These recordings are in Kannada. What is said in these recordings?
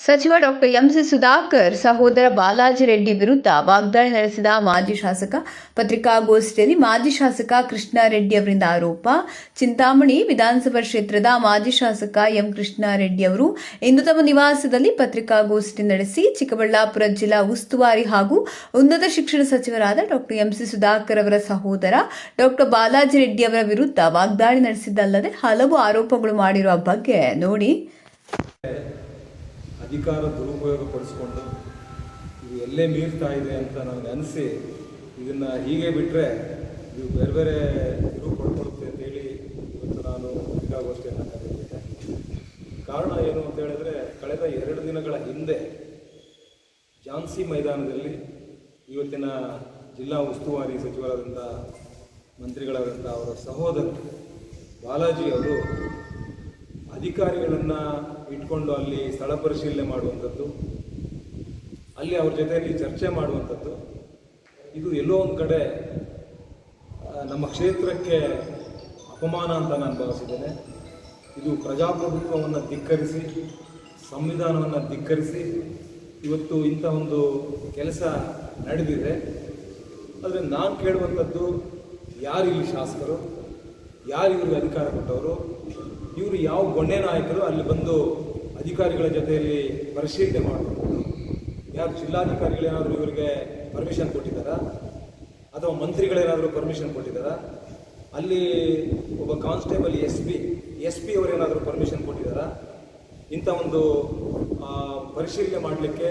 ಸಚಿವ ಡಾಕ್ಟರ್ ಎಂ ಸಿ ಸುಧಾಕರ್ ಸಹೋದರ ಬಾಲಾಜಿ ರೆಡ್ಡಿ ವಿರುದ್ಧ ವಾಗ್ದಾಳಿ ನಡೆಸಿದ ಮಾಜಿ ಶಾಸಕ ಪತ್ರಿಕಾಗೋಷ್ಠಿಯಲ್ಲಿ ಮಾಜಿ ಶಾಸಕ ಕೃಷ್ಣಾರೆಡ್ಡಿ ಅವರಿಂದ ಆರೋಪ. ಚಿಂತಾಮಣಿ ವಿಧಾನಸಭಾ ಕ್ಷೇತ್ರದ ಮಾಜಿ ಶಾಸಕ ಎಂ ಕೃಷ್ಣಾರೆಡ್ಡಿ ಅವರು ಇಂದು ತಮ್ಮ ನಿವಾಸದಲ್ಲಿ ಪತ್ರಿಕಾಗೋಷ್ಠಿ ನಡೆಸಿ ಚಿಕ್ಕಬಳ್ಳಾಪುರ ಜಿಲ್ಲಾ ಉಸ್ತುವಾರಿ ಹಾಗೂ ಉನ್ನತ ಶಿಕ್ಷಣ ಸಚಿವರಾದ ಡಾಕ್ಟರ್ ಎಂ ಸಿ ಸುಧಾಕರ್ ಅವರ ಸಹೋದರ ಡಾಕ್ಟರ್ ಬಾಲಾಜಿ ರೆಡ್ಡಿ ಅವರ ವಿರುದ್ಧ ವಾಗ್ದಾಳಿ ನಡೆಸಿದ್ದಲ್ಲದೆ ಹಲವು ಆರೋಪಗಳು ಮಾಡಿರುವ ಬಗ್ಗೆ ನೋಡಿ. ಅಧಿಕಾರ ದುರುಪಯೋಗ ಪಡಿಸ್ಕೊಂಡು ಇದು ಎಲ್ಲೇ ಮೀರ್ತಾ ಇದೆ ಅಂತ ನನಗೆ ಅನಿಸಿ ಇದನ್ನು ಹೀಗೆ ಬಿಟ್ಟರೆ ಇದು ಬೇರೆ ಬೇರೆ ಇದು ಕೊಡ್ಕೊಡುತ್ತೆ ಅಂತೇಳಿ ಇವತ್ತು ನಾನು ಪತ್ರಿಕಾಗೋಷ್ಠಿಯನ್ನು ಕರೆದಿದ್ದೆ ಕಾರಣ ಏನು ಅಂತ ಹೇಳಿದ್ರೆ ಕಳೆದ ಎರಡು ದಿನಗಳ ಹಿಂದೆ ಝಾನ್ಸಿ ಮೈದಾನದಲ್ಲಿ ಇವತ್ತಿನ ಜಿಲ್ಲಾ ಉಸ್ತುವಾರಿ ಸಚಿವರಾದಂಥ ಮಂತ್ರಿಗಳಾದಂಥ ಅವರ ಸಹೋದರ ಬಾಲಾಜಿ ಅವರು ಅಧಿಕಾರಿಗಳನ್ನು ಇಟ್ಕೊಂಡು ಅಲ್ಲಿ ಸ್ಥಳ ಪರಿಶೀಲನೆ ಮಾಡುವಂಥದ್ದು, ಅಲ್ಲಿ ಅವ್ರ ಜೊತೆಯಲ್ಲಿ ಚರ್ಚೆ ಮಾಡುವಂಥದ್ದು, ಇದು ಎಲ್ಲೋ ಒಂದು ಕಡೆ ನಮ್ಮ ಕ್ಷೇತ್ರಕ್ಕೆ ಅಪಮಾನ ಅಂತ ನಾನು ಭಾವಿಸಿದ್ದೇನೆ. ಇದು ಪ್ರಜಾಪ್ರಭುತ್ವವನ್ನು ಧಿಕ್ಕರಿಸಿ, ಸಂವಿಧಾನವನ್ನು ಧಿಕ್ಕರಿಸಿ ಇವತ್ತು ಇಂಥ ಒಂದು ಕೆಲಸ ನಡೆದಿದೆ. ಆದರೆ ನಾನು ಕೇಳುವಂಥದ್ದು ಯಾರು ಇಲ್ಲಿ ಶಾಸಕರು ಯಾರು ಅಧಿಕಾರ ಕೊಟ್ಟವರು ಇವರು ಯಾವ ಗೊಂಡೆ ನಾಯಕರು ಅಲ್ಲಿ ಬಂದು ಅಧಿಕಾರಿಗಳ ಜೊತೆಯಲ್ಲಿ ಪರಿಶೀಲನೆ ಮಾಡಬಹುದು ಯಾರು ಜಿಲ್ಲಾಧಿಕಾರಿಗಳೇನಾದರೂ ಇವರಿಗೆ ಪರ್ಮಿಷನ್ ಕೊಟ್ಟಿದ್ದಾರಾ? ಅಥವಾ ಮಂತ್ರಿಗಳೇನಾದರೂ ಪರ್ಮಿಷನ್ ಕೊಟ್ಟಿದ್ದಾರಾ? ಅಲ್ಲಿ ಒಬ್ಬ constable S P S P ಅವರೇನಾದರೂ permission ಕೊಟ್ಟಿದ್ದಾರಾ? ಇಂಥ ಒಂದು ಪರಿಶೀಲನೆ ಮಾಡಲಿಕ್ಕೆ,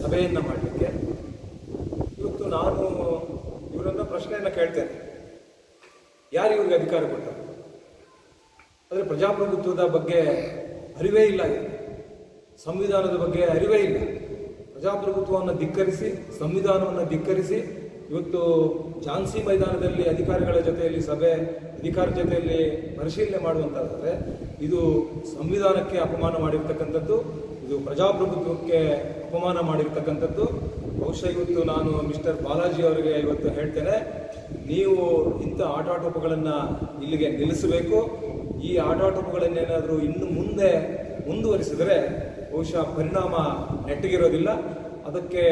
ಸಭೆಯನ್ನು ಮಾಡಲಿಕ್ಕೆ. ಇವತ್ತು ನಾನು ಇವರನ್ನು ಪ್ರಶ್ನೆಯನ್ನು ಕೇಳ್ತೇನೆ. ಯಾರು ಇವ್ರಿಗೆ ಅಧಿಕಾರ ಕೊಟ್ಟರು? ಆದರೆ ಪ್ರಜಾಪ್ರಭುತ್ವದ ಬಗ್ಗೆ ಅರಿವೇ ಇಲ್ಲ ಸಂವಿಧಾನದ ಬಗ್ಗೆ ಅರಿವೇ ಇಲ್ಲ. ಪ್ರಜಾಪ್ರಭುತ್ವವನ್ನು ಧಿಕ್ಕರಿಸಿ, ಸಂವಿಧಾನವನ್ನು ಧಿಕ್ಕರಿಸಿ, ಇವತ್ತು ಝಾನ್ಸಿ ಮೈದಾನದಲ್ಲಿ ಅಧಿಕಾರಿಗಳ ಜೊತೆಯಲ್ಲಿ ಸಭೆ, ಅಧಿಕಾರ ಜೊತೆಯಲ್ಲಿ ಪರಿಶೀಲನೆ ಮಾಡುವಂತಾದರೆ ಇದು ಸಂವಿಧಾನಕ್ಕೆ ಅಪಮಾನ ಮಾಡಿರ್ತಕ್ಕಂಥದ್ದು, ಇದು ಪ್ರಜಾಪ್ರಭುತ್ವಕ್ಕೆ ಅಪಮಾನ ಮಾಡಿರ್ತಕ್ಕಂಥದ್ದು. ಬಹುಶಃ ಇವತ್ತು ನಾನು ಮಿಸ್ಟರ್ ಬಾಲಾಜಿ ಅವರಿಗೆ ಇವತ್ತು ಹೇಳ್ತೇನೆ, ನೀವು ಇಂಥ ಆಟಾಟೋಪಗಳನ್ನು ಇಲ್ಲಿಗೆ ನಿಲ್ಲಿಸಬೇಕು. ಈ ಆಟಾಟೋಪಗಳನ್ನೇನಾದರೂ ಇನ್ನು ಮುಂದೆ ಮುಂದುವರಿಸಿದರೆ ಬಹುಶಃ ಪರಿಣಾಮ ನೆಟ್ಟಗಿರೋದಿಲ್ಲ. ಅದಕ್ಕೆ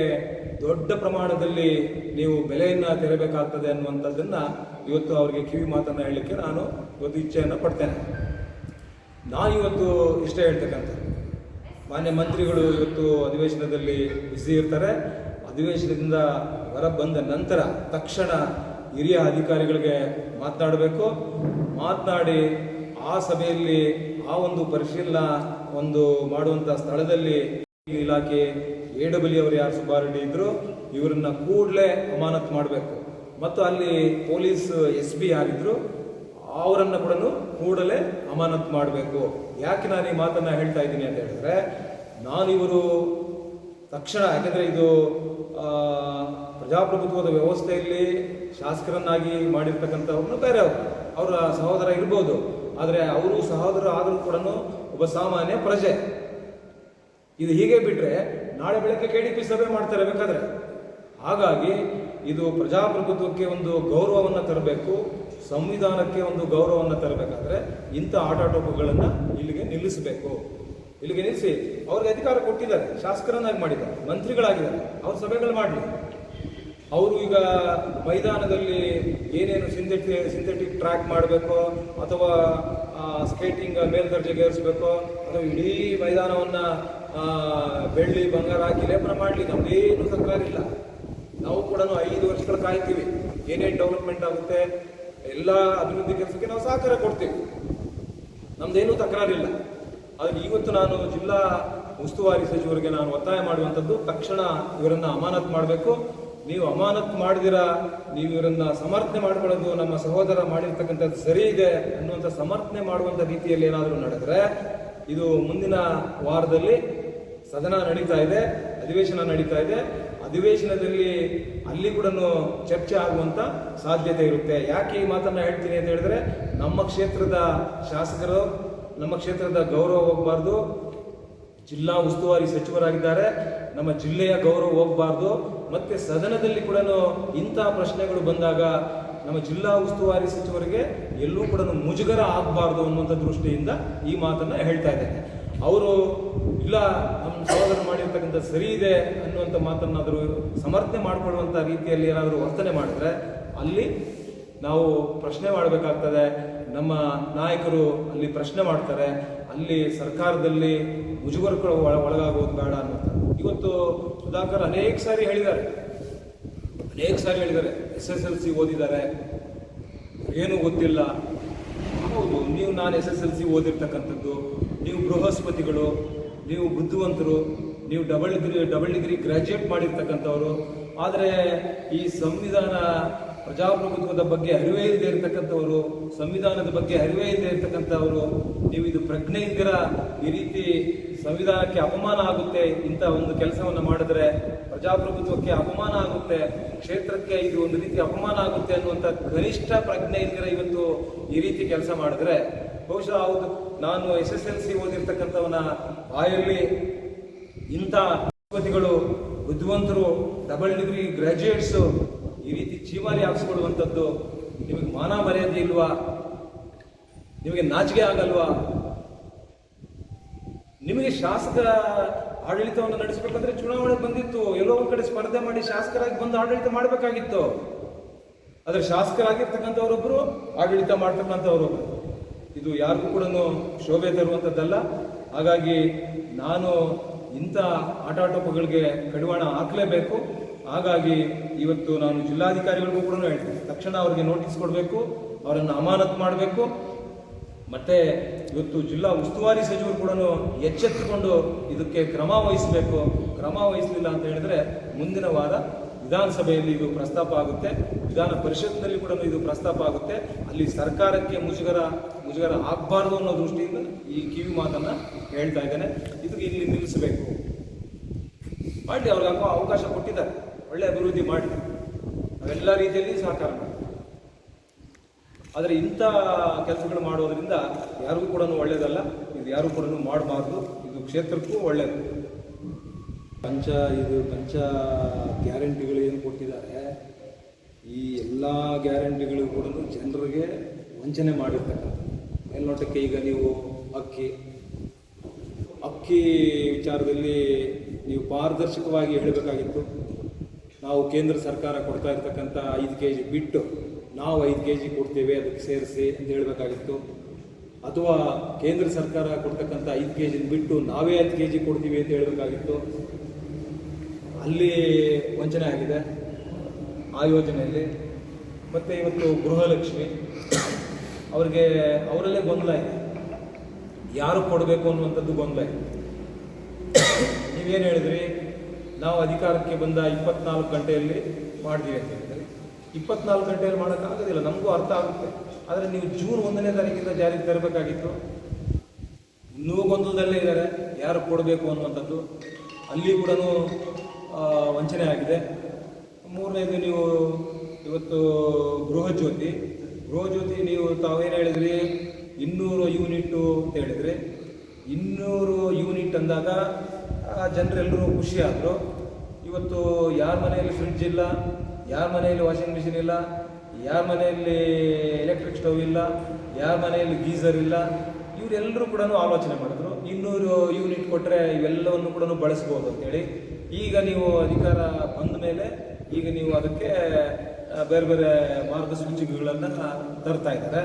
ದೊಡ್ಡ ಪ್ರಮಾಣದಲ್ಲಿ ನೀವು ಬೆಲೆಯನ್ನು ತೆರಬೇಕಾಗ್ತದೆ ಅನ್ನುವಂಥದ್ದನ್ನು ಇವತ್ತು ಅವರಿಗೆ ಕಿವಿ ಮಾತನ್ನು ಹೇಳಲಿಕ್ಕೆ ನಾನು ಇವತ್ತು ಇಚ್ಛೆಯನ್ನು ಪಡ್ತೇನೆ. ನಾನು ಇವತ್ತು ಇಷ್ಟೇ ಹೇಳ್ತಕ್ಕಂಥ ಮಾನ್ಯ ಮಂತ್ರಿಗಳು ಇವತ್ತು ಅಧಿವೇಶನದಲ್ಲಿ ಬ್ಯುಸಿ ಇರ್ತಾರೆ. ಅಧಿವೇಶನದಿಂದ ಹೊರ ಬಂದ ನಂತರ ತಕ್ಷಣ ಹಿರಿಯ ಅಧಿಕಾರಿಗಳಿಗೆ ಮಾತನಾಡಬೇಕು. ಮಾತನಾಡಿ ಆ ಸಭೆಯಲ್ಲಿ ಆ ಒಂದು ಪರಿಶೀಲನಾ ಒಂದು ಮಾಡುವಂಥ ಸ್ಥಳದಲ್ಲಿ ಇಲಾಖೆ ಎ ಡಬ್ಲ್ಯೂ ಅವರು ಯಾರು ಸುಬ್ಬಾರೆಡ್ಡಿ ಇದ್ರು, ಇವರನ್ನ ಕೂಡಲೇ ಅಮಾನತ್ ಮಾಡಬೇಕು. ಮತ್ತು ಅಲ್ಲಿ ಪೊಲೀಸ್ ಎಸ್ ಬಿ ಯಾರಿದ್ರು, ಅವರನ್ನು ಕೂಡ ಕೂಡಲೇ ಅಮಾನತ್ ಮಾಡಬೇಕು. ಯಾಕೆ ನಾನು ಈ ಮಾತನ್ನ ಹೇಳ್ತಾ ಇದ್ದೀನಿ ಅಂತ ಹೇಳಿದ್ರೆ ನಾನಿವರು ತಕ್ಷಣ, ಯಾಕಂದರೆ ಇದು ಪ್ರಜಾಪ್ರಭುತ್ವದ ವ್ಯವಸ್ಥೆಯಲ್ಲಿ ಶಾಸಕರನ್ನಾಗಿ ಮಾಡಿರ್ತಕ್ಕಂಥವ್ರನ್ನ ಬೇರೆ ಅವರು. ಅವರ ಸಹೋದರ ಇರ್ಬೋದು. ಆದರೆ ಅವರು ಸಹೋದರ ಆದರೂ ಕೂಡ ಒಬ್ಬ ಸಾಮಾನ್ಯ ಪ್ರಜೆ. ಇದು ಹೀಗೆ ಬಿಟ್ಟರೆ ನಾಳೆ ಬೆಳಗ್ಗೆ ಕೆ ಡಿ ಪಿ ಸಭೆ ಮಾಡ್ತಾರೆ ಬೇಕಾದ್ರೆ. ಹಾಗಾಗಿ ಇದು ಪ್ರಜಾಪ್ರಭುತ್ವಕ್ಕೆ ಒಂದು ಗೌರವವನ್ನು ತರಬೇಕು, ಸಂವಿಧಾನಕ್ಕೆ ಒಂದು ಗೌರವವನ್ನು ತರಬೇಕಾದ್ರೆ ಇಂಥ ಆಟಾಟೋಪಗಳನ್ನು ಇಲ್ಲಿಗೆ ನಿಲ್ಲಿಸಬೇಕು. ಇಲ್ಲಿಗೆ ನಿಲ್ಲಿಸಿ, ಅವ್ರಿಗೆ ಅಧಿಕಾರ ಕೊಟ್ಟಿದ್ದಾರೆ, ಶಾಸಕರನ್ನಾಗಿ ಮಾಡಿದ್ದಾರೆ, ಮಂತ್ರಿಗಳಾಗಿದ್ದಾರೆ, ಅವ್ರ ಸಭೆಗಳು ಮಾಡಲಿ. ಅವರು ಈಗ ಮೈದಾನದಲ್ಲಿ ಏನೇನು ಸಿಂಥೆಟಿ ಸಿಂಥೆಟಿಕ್ ಟ್ರ್ಯಾಕ್ ಮಾಡಬೇಕು ಅಥವಾ ಸ್ಕೇಟಿಂಗ್ ಮೇಲ್ದರ್ಜೆಗೆ ಏರಿಸಬೇಕು ಅಥವಾ ಇಡೀ ಮೈದಾನವನ್ನು ಬೆಳ್ಳಿ, ಬಂಗಾರ ಹಾಕಿ ಲೇಪನ ಮಾಡಲಿ ನಮ್ದೇನು ಸರ್ಕಾರಿಲ್ಲ ನಾವು ಕೂಡ ಐದು ವರ್ಷಗಳ ಕಾಯ್ತೀವಿ. ಏನೇನು ಡೆವಲಪ್ಮೆಂಟ್ ಆಗುತ್ತೆ, ಎಲ್ಲ ಅಭಿವೃದ್ಧಿ ಕೆಲಸಕ್ಕೆ ನಾವು ಸಹಕಾರ ಕೊಡ್ತೀವಿ. ನಮ್ದೇನೂ ತಕರಾರಿಲ್ಲ. ಆದರೆ ಇವತ್ತು ನಾನು ಜಿಲ್ಲಾ ಉಸ್ತುವಾರಿ ಸಚಿವರಿಗೆ ನಾನು ಒತ್ತಾಯ ಮಾಡುವಂಥದ್ದು, ತಕ್ಷಣ ಇವರನ್ನ ಅಮಾನತ್ ಮಾಡಬೇಕು. ನೀವು ಅಮಾನತ್ ಮಾಡಿದಿರಾ, ನೀವು ಇವರನ್ನ ಸಮರ್ಥನೆ ಮಾಡ್ಕೊಳ್ಳೋದು ನಮ್ಮ ಸಹೋದರ ಮಾಡಿರ್ತಕ್ಕಂಥದ್ದು ಸರಿ ಇದೆ ಅನ್ನುವಂಥ ಸಮರ್ಥನೆ ಮಾಡುವಂಥ ರೀತಿಯಲ್ಲಿ ಏನಾದರೂ ನಡೆದ್ರೆ, ಇದು ಮುಂದಿನ ವಾರದಲ್ಲಿ ಸದನ ನಡೀತಾ ಇದೆ, ಅಧಿವೇಶನ ನಡೀತಾ ಇದೆ. ಅಧಿವೇಶನದಲ್ಲಿ ಅಲ್ಲಿ ಕೂಡ ಚರ್ಚೆ ಆಗುವಂತ ಸಾಧ್ಯತೆ ಇರುತ್ತೆ. ಯಾಕೆ ಈ ಮಾತನ್ನ ಹೇಳ್ತೀನಿ ಅಂತ ಹೇಳಿದ್ರೆ, ನಮ್ಮ ಕ್ಷೇತ್ರದ ಶಾಸಕರು, ನಮ್ಮ ಕ್ಷೇತ್ರದ ಗೌರವ ಹೋಗಬಾರ್ದು. ಜಿಲ್ಲಾ ಉಸ್ತುವಾರಿ ಸಚಿವರಾಗಿದ್ದಾರೆ. ನಮ್ಮ ಜಿಲ್ಲೆಯ ಗೌರವ ಹೋಗಬಾರ್ದು. ಮತ್ತೆ ಸದನದಲ್ಲಿ ಕೂಡ ಇಂಥ ಪ್ರಶ್ನೆಗಳು ಬಂದಾಗ ನಮ್ಮ ಜಿಲ್ಲಾ ಉಸ್ತುವಾರಿ ಸಚಿವರಿಗೆ ಎಲ್ಲೂ ಕೂಡ ಮುಜುಗರ ಆಗಬಾರ್ದು ಅನ್ನುವಂಥ ದೃಷ್ಟಿಯಿಂದ ಈ ಮಾತನ್ನು ಹೇಳ್ತಾ ಇದ್ದೇನೆ. ಅವರು, ಇಲ್ಲ ನಮ್ಮ ಸಹೋದರ ಮಾಡಿರ್ತಕ್ಕಂಥ ಸರಿ ಇದೆ ಅನ್ನುವಂಥ ಮಾತನ್ನಾದರೂ ಸಮರ್ಥನೆ ಮಾಡಿಕೊಳ್ಳುವಂಥ ರೀತಿಯಲ್ಲಿ ಏನಾದರೂ ವರ್ತನೆ ಮಾಡಿದ್ರೆ ಅಲ್ಲಿ ನಾವು ಪ್ರಶ್ನೆ ಮಾಡಬೇಕಾಗ್ತದೆ. ನಮ್ಮ ನಾಯಕರು ಅಲ್ಲಿ ಪ್ರಶ್ನೆ ಮಾಡ್ತಾರೆ. ಅಲ್ಲಿ ಸರ್ಕಾರದಲ್ಲಿ ಮುಜುಗರಕ್ಕೆ ಒಳ- ಒಳಗಾಗೋದು ಬೇಡ ಅನ್ನೋದು ಇವತ್ತು ಸುಧಾಕರ್ ಅನೇಕ ಸಾರಿ ಹೇಳಿದ್ದಾರೆ. ಅನೇಕ ಸಾರಿ ಹೇಳಿದ್ದಾರೆ. ಎಸ್ ಎಸ್ ಎಲ್ ಸಿ ಓದಿದ್ದಾರೆ. ಏನು ಗೊತ್ತಿಲ್ಲ. ಹೌದು, ನೀವು ನಾನು ಎಸ್ ಎಸ್ ಎಲ್ ಸಿ ಓದಿರ್ತಕ್ಕಂಥದ್ದು, ನೀವು ಬೃಹಸ್ಪತಿಗಳು, ನೀವು ಬುದ್ಧಿವಂತರು, ನೀವು double degree double degree graduate ಮಾಡಿರ್ತಕ್ಕಂಥವ್ರು, ಆದರೆ ಈ ಸಂವಿಧಾನ ಪ್ರಜಾಪ್ರಭುತ್ವದ ಬಗ್ಗೆ ಅರಿವೇ ಇಲ್ಲದೆ ಇರತಕ್ಕಂಥವರು, ಸಂವಿಧಾನದ ಬಗ್ಗೆ ಅರಿವೇ ಇಲ್ಲದೆ ಇರತಕ್ಕಂಥವರು, ನೀವು ಇದು ಪ್ರಜ್ಞೆ ಈ ರೀತಿ ಸಂವಿಧಾನಕ್ಕೆ ಅಪಮಾನ ಆಗುತ್ತೆ ಇಂಥ ಒಂದು ಕೆಲಸವನ್ನು ಮಾಡಿದ್ರೆ ಪ್ರಜಾಪ್ರಭುತ್ವಕ್ಕೆ ಅಪಮಾನ ಆಗುತ್ತೆ, ಕ್ಷೇತ್ರಕ್ಕೆ ಇದು ಒಂದು ರೀತಿ ಅಪಮಾನ ಆಗುತ್ತೆ ಅನ್ನುವಂಥ ಕನಿಷ್ಠ ಪ್ರಜ್ಞೆ ಇದ್ದರೆ ಇವತ್ತು ಈ ರೀತಿ ಕೆಲಸ ಮಾಡಿದ್ರೆ ಬಹುಶಃ ಹೌದು, ನಾನು ಎಸ್ ಎಸ್ ಎಲ್ ಸಿ ಓದಿರ್ತಕ್ಕಂಥವನ ಬಾಯಲ್ಲಿ ಇಂಥ ಯುವತಿಗಳು, ಬುದ್ಧಿವಂತರು ಡಬಲ್ ಡಿಗ್ರಿ ಗ್ರಾಜ್ಯುಯೇಟ್ಸು ಈ ರೀತಿ ಚೀಮಾರಿ ಹಾಕ್ಸ್ಕೊಳ್ಳುವಂಥದ್ದು ನಿಮಗೆ ಮಾನ ಮರ್ಯಾದೆ ಇಲ್ವಾ? ನಿಮಗೆ ನಾಚಿಕೆ ಆಗಲ್ವಾ? ನಿಮಗೆ ಶಾಸಕ ಆಡಳಿತವನ್ನು ನಡೆಸಬೇಕಂದ್ರೆ ಚುನಾವಣೆ ಬಂದಿತ್ತು. ಎಲ್ಲೋ ಒಂದು ಕಡೆ ಸ್ಪರ್ಧೆ ಮಾಡಿ ಶಾಸಕರಾಗಿ ಬಂದು ಆಡಳಿತ ಮಾಡಬೇಕಾಗಿತ್ತು. ಆದ್ರೆ ಶಾಸಕರಾಗಿರ್ತಕ್ಕಂಥವರೊಬ್ಬರು ಆಡಳಿತ ಮಾಡ್ತಕ್ಕಂಥವ್ರೊಬ್ಬರು ಇದು ಯಾರಿಗೂ ಕೂಡ ಶೋಭೆ ತರುವಂಥದ್ದಲ್ಲ. ಹಾಗಾಗಿ ನಾನು ಇಂಥ ಆಟಾಟೋಪಗಳಿಗೆ ಕಡಿವಾಣ ಹಾಕಲೇಬೇಕು. ಹಾಗಾಗಿ ಇವತ್ತು ನಾನು ಜಿಲ್ಲಾಧಿಕಾರಿಗಳಿಗೂ ಕೂಡ ಹೇಳ್ತೀನಿ. ತಕ್ಷಣ ಅವರಿಗೆ ನೋಟಿಸ್ ಕೊಡಬೇಕು, ಅವರನ್ನು ಅಮಾನತ್ ಮಾಡಬೇಕು. ಮತ್ತೆ ಇವತ್ತು ಜಿಲ್ಲಾ ಉಸ್ತುವಾರಿ ಸಚಿವರು ಕೂಡ ಎಚ್ಚೆತ್ತುಕೊಂಡು ಇದಕ್ಕೆ ಕ್ರಮ ವಹಿಸಬೇಕು. ಕ್ರಮ ವಹಿಸಲಿಲ್ಲ ಅಂತ ಹೇಳಿದ್ರೆ ಮುಂದಿನ ವಾರ ವಿಧಾನಸಭೆಯಲ್ಲಿ ಇದು ಪ್ರಸ್ತಾಪ ಆಗುತ್ತೆ. ವಿಧಾನ ಪರಿಷತ್ನಲ್ಲಿ ಕೂಡ ಇದು ಪ್ರಸ್ತಾಪ ಆಗುತ್ತೆ. ಅಲ್ಲಿ ಸರ್ಕಾರಕ್ಕೆ ಮುಜುಗರ ಮುಜುಗರ ಆಗಬಾರ್ದು ಅನ್ನೋ ದೃಷ್ಟಿಯಿಂದ ಈ ಕಿವಿ ಮಾತನ್ನ ಹೇಳ್ತಾ ಇದ್ದೇನೆ. ಇದು ಇಲ್ಲಿ ನಿಲ್ಲಿಸಬೇಕು. ಮಾಡಿ ಅವ್ರಿಗೆ ಅವಕಾಶ ಕೊಟ್ಟಿದ್ದಾರೆ. ಒಳ್ಳೆ ಅಭಿವೃದ್ಧಿ ಮಾಡಿ ನಾವೆಲ್ಲ ರೀತಿಯಲ್ಲಿ ಸಹಕಾರ ಮಾಡಿ ಆದರೆ ಇಂಥ ಕೆಲಸಗಳು ಮಾಡೋದ್ರಿಂದ ಯಾರಿಗೂ ಕೂಡ ಒಳ್ಳೆಯದಲ್ಲ ಇದು ಯಾರು ಕೂಡ ಮಾಡಬಾರ್ದು. ಇದು ಕ್ಷೇತ್ರಕ್ಕೂ ಒಳ್ಳೆಯದು ಪಂಚ, ಇದು ಪಂಚ ಗ್ಯಾರಂಟಿಗಳು ಏನು ಕೊಟ್ಟಿದ್ದಾರೆ? ಈ ಎಲ್ಲ ಗ್ಯಾರಂಟಿಗಳು ಕೂಡ ಜನರಿಗೆ ವಂಚನೆ ಮಾಡಿರ್ತಕ್ಕಂಥ ಮೇಲ್ನೋಟಕ್ಕೆ ಈಗ ನೀವು ಅಕ್ಕಿ ಅಕ್ಕಿ ವಿಚಾರದಲ್ಲಿ ನೀವು ಪಾರದರ್ಶಕವಾಗಿ ಹೇಳಬೇಕಾಗಿತ್ತು. ನಾವು ಕೇಂದ್ರ ಸರ್ಕಾರ ಕೊಡ್ತಾ ಇರ್ತಕ್ಕಂಥ ಐದು ಕೆ ಜಿ ಬಿಟ್ಟು ನಾವು ಐದು ಕೆ ಜಿ ಕೊಡ್ತೇವೆ, ಅದಕ್ಕೆ ಸೇರಿಸಿ ಅಂತ ಹೇಳಬೇಕಾಗಿತ್ತು. ಅಥವಾ ಕೇಂದ್ರ ಸರ್ಕಾರ ಕೊಡ್ತಕ್ಕಂಥ ಐದು ಕೆ ಜಿನ ಬಿಟ್ಟು ನಾವೇ ಹತ್ತು ಕೆ ಜಿ ಕೊಡ್ತೀವಿ ಅಂತ ಹೇಳಬೇಕಾಗಿತ್ತು. ಅಲ್ಲಿ ವಂಚನೆ ಆಗಿದೆ ಆ ಯೋಜನೆಯಲ್ಲಿ. ಮತ್ತು ಇವತ್ತು ಗೃಹಲಕ್ಷ್ಮಿ. ಅವರಿಗೆ ಅವರಲ್ಲೇ ಗೊಂದಲ ಇದೆ. ಯಾರು ಕೊಡಬೇಕು ಅನ್ನುವಂಥದ್ದು ಗೊಂದಲ ಇದೆ. ನೀವೇನು ಹೇಳಿದ್ರಿ? ನಾವು ಅಧಿಕಾರಕ್ಕೆ ಬಂದ ಇಪ್ಪತ್ನಾಲ್ಕು ಗಂಟೆಯಲ್ಲಿ ಮಾಡ್ತೀವಿ ಅಂತ ಹೇಳಿದ್ರಿ. ಇಪ್ಪತ್ನಾಲ್ಕು ಗಂಟೆಯಲ್ಲಿ ಮಾಡೋಕ್ಕಾಗೋದಿಲ್ಲ ನಮಗೂ ಅರ್ಥ ಆಗುತ್ತೆ. ಆದರೆ ನೀವು ಜೂನ್ ಒಂದನೇ ತಾರೀಕಿಂದ ಜಾರಿಗೆ ತರಬೇಕಾಗಿತ್ತು. ಇನ್ನೂ ಗೊಂದಲದಲ್ಲೇ ಇದ್ದಾರೆ, ಯಾರು ಕೊಡಬೇಕು ಅನ್ನುವಂಥದ್ದು ಅಲ್ಲಿ ಕೂಡ ವಂಚನೆ ಆಗಿದೆ. ಮೂರನೇದು ನೀವು ಇವತ್ತು ಗೃಹಜ್ಯೋತಿ. ಗೃಹಜ್ಯೋತಿ ನೀವು ತಾವೇನು ಹೇಳಿದ್ರಿ? ಇನ್ನೂರು ಯೂನಿಟ್ಟು ಅಂತ ಹೇಳಿದ್ರಿ. ಇನ್ನೂರು ಯೂನಿಟ್ ಅಂದಾಗ ಜನರೆಲ್ಲರೂ ಖುಷಿಯಾದರು ಇವತ್ತು ಯಾರ ಮನೆಯಲ್ಲಿ ಫ್ರಿಡ್ಜ್ ಇಲ್ಲ? ಯಾರ ಮನೆಯಲ್ಲಿ ವಾಷಿಂಗ್ ಮಿಷಿನ್ ಇಲ್ಲ, ಯಾರ ಮನೆಯಲ್ಲಿ ಎಲೆಕ್ಟ್ರಿಕ್ ಸ್ಟವ್ ಇಲ್ಲ, ಯಾರ ಮನೆಯಲ್ಲಿ ಗೀಸರ್ ಇಲ್ಲ ಇವರೆಲ್ಲರೂ ಕೂಡ ಆಲೋಚನೆ ಮಾಡಿದ್ರು. ಇನ್ನೂರು ಯೂನಿಟ್ ಕೊಟ್ಟರೆ ಇವೆಲ್ಲವನ್ನು ಕೂಡ ಬಳಸ್ಬೋದು ಅಂತೇಳಿ. ಈಗ ನೀವು ಅಧಿಕಾರ ಬಂದ ಮೇಲೆ ಈಗ ನೀವು ಅದಕ್ಕೆ ಬೇರೆ ಬೇರೆ ಮಾರ್ಗಸೂಚಿಗಳನ್ನು ತರ್ತಾ ಇದ್ದಾರೆ.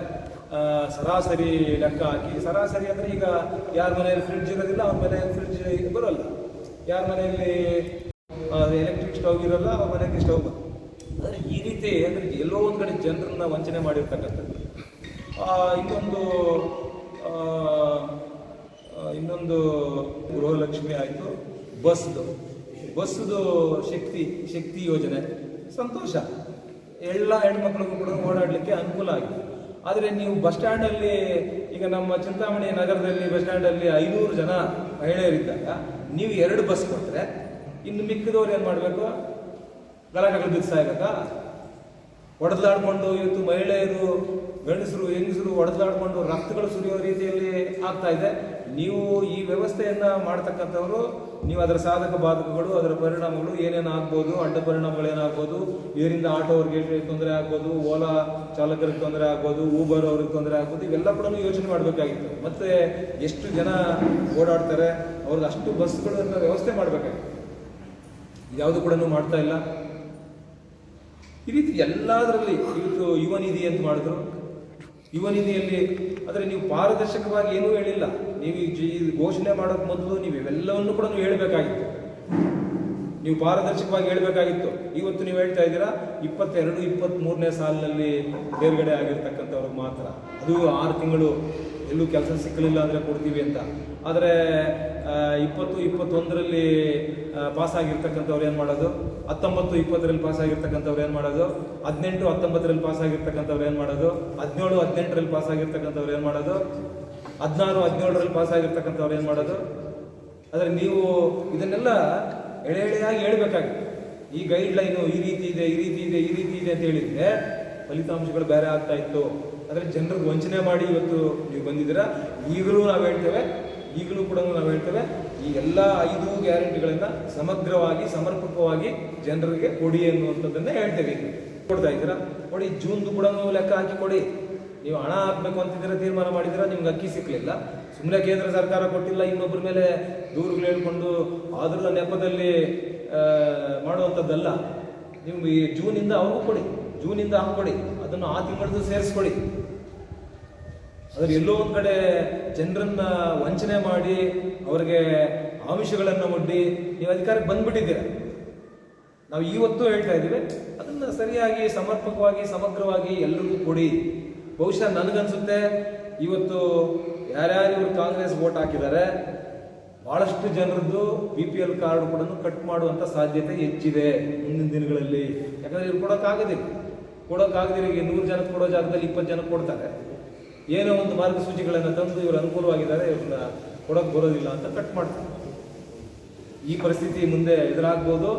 ಸರಾಸರಿ ಲೆಕ್ಕ ಹಾಕಿ, ಸರಾಸರಿ ಅಂದರೆ ಈಗ ಯಾರ ಮನೆಯಲ್ಲಿ ಫ್ರಿಡ್ಜ್ ಇರೋದಿಲ್ಲ, ಅವ್ರ ಮನೆಯಲ್ಲಿ ಫ್ರಿಡ್ಜ್ ಬರೋಲ್ಲ. ಯಾರ ಮನೆಯಲ್ಲಿ ಎಲೆಕ್ಟ್ರಿಕ್ ಸ್ಟವ್ ಇರೋಲ್ಲ, ಅವ್ರ ಮನೆಯಲ್ಲಿ ಸ್ಟವ್ ಅಂದರೆ ಈ ರೀತಿ ಅಂದರೆ ಎಲ್ಲೋ ಒಂದು ಕಡೆ ಜನರನ್ನ ವಂಚನೆ ಮಾಡಿರ್ತಕ್ಕಂಥದ್ದು. ಇನ್ನೊಂದು ಇನ್ನೊಂದು ಗೃಹಲಕ್ಷ್ಮಿ ಆಯಿತು. ಬಸ್ದು. ಬಸ್ದು ಶಕ್ತಿ ಶಕ್ತಿ ಯೋಜನೆ. ಸಂತೋಷ. ಎಲ್ಲ ಹೆಣ್ಮಕ್ಳಿಗೂ ಕೂಡ ಓಡಾಡಲಿಕ್ಕೆ ಅನುಕೂಲ ಆಗಿದೆ. ಆದರೆ ನೀವು ಬಸ್ ಸ್ಟ್ಯಾಂಡಲ್ಲಿ, ಈಗ ನಮ್ಮ ಚಿಂತಾಮಣಿ ನಗರದಲ್ಲಿ ಬಸ್ ಸ್ಟ್ಯಾಂಡಲ್ಲಿ ಐನೂರು ಜನ ಮಹಿಳೆಯರಿದ್ದಾಗ, ನೀವು ಎರಡು ಬಸ್ ಕೊಟ್ಟರೆ ಇನ್ನು ಮಿಕ್ಕಿದವ್ರು ಏನು ಮಾಡಬೇಕು? ಗಲಾಟೆಗಳು ಬಿಡಿಸಾಗಬೇಕಾ ಹೊಡೆದಾಡ್ಕೊಂಡು ಇವತ್ತು ಮಹಿಳೆಯರು, ಗಂಡಸರು, ಹೆಂಗಸರು ಹೊಡೆದಾಡಿಕೊಂಡು ರಕ್ತಗಳು ಸುರಿಯೋ ರೀತಿಯಲ್ಲಿ ಆಗ್ತಾ ಇದೆ. ನೀವು ಈ ವ್ಯವಸ್ಥೆಯನ್ನ ಮಾಡ್ತಕ್ಕಂಥವ್ರು, ನೀವು ಅದರ ಸಾಧಕ ಬಾಧಕಗಳು, ಅದರ ಪರಿಣಾಮಗಳು ಏನೇನು ಆಗ್ಬೋದು, ಅಡ್ಡ ಪರಿಣಾಮಗಳು ಏನಾಗ್ಬೋದು ಇದರಿಂದ ಆಟೋ ಆಟೋವ್ರಿಗೆ ತೊಂದರೆ ಆಗ್ಬೋದು, ಓಲಾ ಚಾಲಕರಿಗೆ ತೊಂದರೆ ಆಗ್ಬೋದು ಊಬರ್ ಅವ್ರಿಗೆ ತೊಂದರೆ ಆಗ್ಬೋದು, ಇವೆಲ್ಲ ಕೂಡ ಯೋಚನೆ ಮಾಡಬೇಕಾಗಿತ್ತು. ಮತ್ತೆ ಎಷ್ಟು ಜನ ಓಡಾಡ್ತಾರೆ ಅವ್ರಿಗೆ ಅಷ್ಟು ಬಸ್ಗಳನ್ನ ವ್ಯವಸ್ಥೆ ಮಾಡಬೇಕಾಗಿತ್ತು. ಯಾವುದು ಕೂಡ ಮಾಡ್ತಾ ಇಲ್ಲ. ಈ ರೀತಿ ಎಲ್ಲದರಲ್ಲಿ ಇವತ್ತು ಯುವ ನಿಧಿ ಅಂತ ಮಾಡಿದ್ರು. ಯುವ ನಿಧಿಯಲ್ಲಿ ಆದರೆ ನೀವು ಪಾರದರ್ಶಕವಾಗಿ ಏನೂ ಹೇಳಿಲ್ಲ. ನೀವು ಈ ಘೋಷಣೆ ಮಾಡೋಕ್ಕೆ ಮೊದಲು ನೀವು ಇವೆಲ್ಲವನ್ನು ಕೂಡ ನೀವು ಹೇಳಬೇಕಾಗಿತ್ತು. ನೀವು ಪಾರದರ್ಶಕವಾಗಿ ಹೇಳಬೇಕಾಗಿತ್ತು. ಇವತ್ತು ನೀವು ಹೇಳ್ತಾ ಇದ್ದೀರಾ, ಇಪ್ಪತ್ತೆರಡು ಇಪ್ಪತ್ತ್ ಮೂರನೇ ಸಾಲಿನಲ್ಲಿ ಬೇರ್ಗಡೆ ಆಗಿರ್ತಕ್ಕಂಥವ್ರಿಗೆ ಮಾತ್ರ. ಅದು ಆರು ತಿಂಗಳು ಎಲ್ಲೂ ಕೆಲಸ ಸಿಕ್ಕಲಿಲ್ಲ ಅಂದರೆ ಕೊಡ್ತೀವಿ ಅಂತ. ಆದರೆ ಇಪ್ಪತ್ತು, ಇಪ್ಪತ್ತೊಂದರಲ್ಲಿ ಪಾಸ್ ಆಗಿರ್ತಕ್ಕಂಥವ್ರು ಏನು ಮಾಡೋದು? ಹತ್ತೊಂಬತ್ತು, ಇಪ್ಪತ್ತರಲ್ಲಿ ಪಾಸ್ ಆಗಿರ್ತಕ್ಕಂಥವ್ರು ಏನು ಮಾಡೋದು? ಹದಿನೆಂಟು, ಹತ್ತೊಂಬತ್ತರಲ್ಲಿ ಪಾಸ್ ಆಗಿರ್ತಕ್ಕಂಥವ್ರು ಏನು ಮಾಡೋದು? ಹದಿನೇಳು, ಹದಿನೆಂಟರಲ್ಲಿ ಪಾಸ್ ಆಗಿರ್ತಕ್ಕಂಥವ್ರು ಏನು ಮಾಡೋದು? ಹದಿನಾರು, ಹದಿನೇಳರಲ್ಲಿ ಪಾಸ್ ಆಗಿರ್ತಕ್ಕಂಥವ್ರು ಏನು ಮಾಡೋದು? ಆದರೆ ನೀವು ಇದನ್ನೆಲ್ಲ ಎಳೆ ಎಳೆಯಾಗಿ ಹೇಳ್ಬೇಕಾಗಿತ್ತು. ಈ ಗೈಡ್ಲೈನು ಈ ರೀತಿ ಇದೆ, ಈ ರೀತಿ ಇದೆ, ಈ ರೀತಿ ಇದೆ ಅಂತ ಹೇಳಿದರೆ ಫಲಿತಾಂಶಗಳು ಬೇರೆ ಆಗ್ತಾ ಇತ್ತು. ಆದರೆ ಜನರಿಗೆ ವಂಚನೆ ಮಾಡಿ ಇವತ್ತು ನೀವು ಬಂದಿದ್ದೀರಾ? ಈಗಲೂ ನಾವು ಹೇಳ್ತೇವೆ, ಈಗಲೂ ಕೂಡ ನಾವು ಹೇಳ್ತೇವೆ, ಈ ಎಲ್ಲ ಐದು ಗ್ಯಾರಂಟಿಗಳನ್ನು ಸಮಗ್ರವಾಗಿ, ಸಮರ್ಪಕವಾಗಿ ಜನರಿಗೆ ಕೊಡಿ ಅನ್ನುವಂಥದ್ದನ್ನೇ ಹೇಳ್ತೇವೆ. ಕೊಡ್ತಾ ಇದ್ದೀರಾ? ನೋಡಿ ಜೂನ್ದು ಕೂಡ ಲೆಕ್ಕ ಹಾಕಿ ಕೊಡಿ. ನೀವು ಹಣ ಹಾಕ್ಬೇಕು ಅಂತಿದ್ದೀರ, ತೀರ್ಮಾನ ಮಾಡಿದ್ರ ನಿಮ್ಗೆ ಅಕ್ಕಿ ಸಿಕ್ಕಲಿಲ್ಲ ಸುಮ್ಮನೆ ಕೇಂದ್ರ ಸರ್ಕಾರ ಕೊಟ್ಟಿಲ್ಲ ಇನ್ನೊಬ್ಬರ ಮೇಲೆ ದೂರುಗಳು ಹೇಳ್ಕೊಂಡು ಅದರ ನೆಪದಲ್ಲಿ ಮಾಡುವಂಥದ್ದಲ್ಲ. ನಿಮ್ಗೆ ಈ ಜೂನಿಂದ ಅವ್ರಿಗೂ ಕೊಡಿ. ಜೂನಿಂದ ಹಾಕ್ಕೊಡಿ ಕೊಡಿ ಅದನ್ನು ಆ ತಿಂಗಳದ್ದು ಸೇರಿಸ್ಕೊಳ್ಳಿ ಅದ್ರ ಎಲ್ಲೋ ಒಂದ್ ಕಡೆ ಜನರನ್ನ ವಂಚನೆ ಮಾಡಿ, ಅವರಿಗೆ ಆಮಿಷಗಳನ್ನು ಒಡ್ಡಿ, ನೀವು ಅಧಿಕಾರಕ್ಕೆ ಬಂದ್ಬಿಟ್ಟಿದ್ದೀರ? ನಾವು ಇವತ್ತು ಹೇಳ್ತಾ ಇದ್ದೀವಿ, ಅದನ್ನ ಸರಿಯಾಗಿ, ಸಮರ್ಪಕವಾಗಿ, ಸಮಗ್ರವಾಗಿ ಎಲ್ರಿಗೂ ಕೊಡಿ. ಬಹುಶಃ ನನಗನ್ಸುತ್ತೆ, ಇವತ್ತು ಯಾರ್ಯಾರು ಇವರು ಕಾಂಗ್ರೆಸ್ ವೋಟ್ ಹಾಕಿದ್ದಾರೆ, ಬಹಳಷ್ಟು ಜನರದ್ದು ಬಿ ಪಿ ಎಲ್ ಕಾರ್ಡ್ ಕೂಡ ಕಟ್ ಮಾಡುವಂತ ಸಾಧ್ಯತೆ ಹೆಚ್ಚಿದೆ ಮುಂದಿನ ದಿನಗಳಲ್ಲಿ. ಯಾಕಂದ್ರೆ ಇವ್ರು ಕೊಡೋಕ್ಕಾಗೋದಿಲ್ಲ. ಕೊಡೋಕ್ಕಾಗದಿರ ಈಗ ನೂರು ಜನಕ್ಕೆ ಕೊಡೋ ಜಾಗದಲ್ಲಿ ಇಪ್ಪತ್ತು ಜನಕ್ಕೆ ಕೊಡ್ತಾರೆ. ಏನೋ ಒಂದು ಮಾರ್ಗಸೂಚಿಗಳನ್ನು ತಂದು ಇವರು ಅನುಕೂಲವಾಗಿದ್ದಾರೆ, ಇವ್ರನ್ನ ಕೊಡೋಕೆ ಬರೋದಿಲ್ಲ ಅಂತ ಕಟ್ ಮಾಡ್ತಾರೆ. ಈ ಪರಿಸ್ಥಿತಿ ಮುಂದೆ ಎದುರಾಗ್ಬೋದು.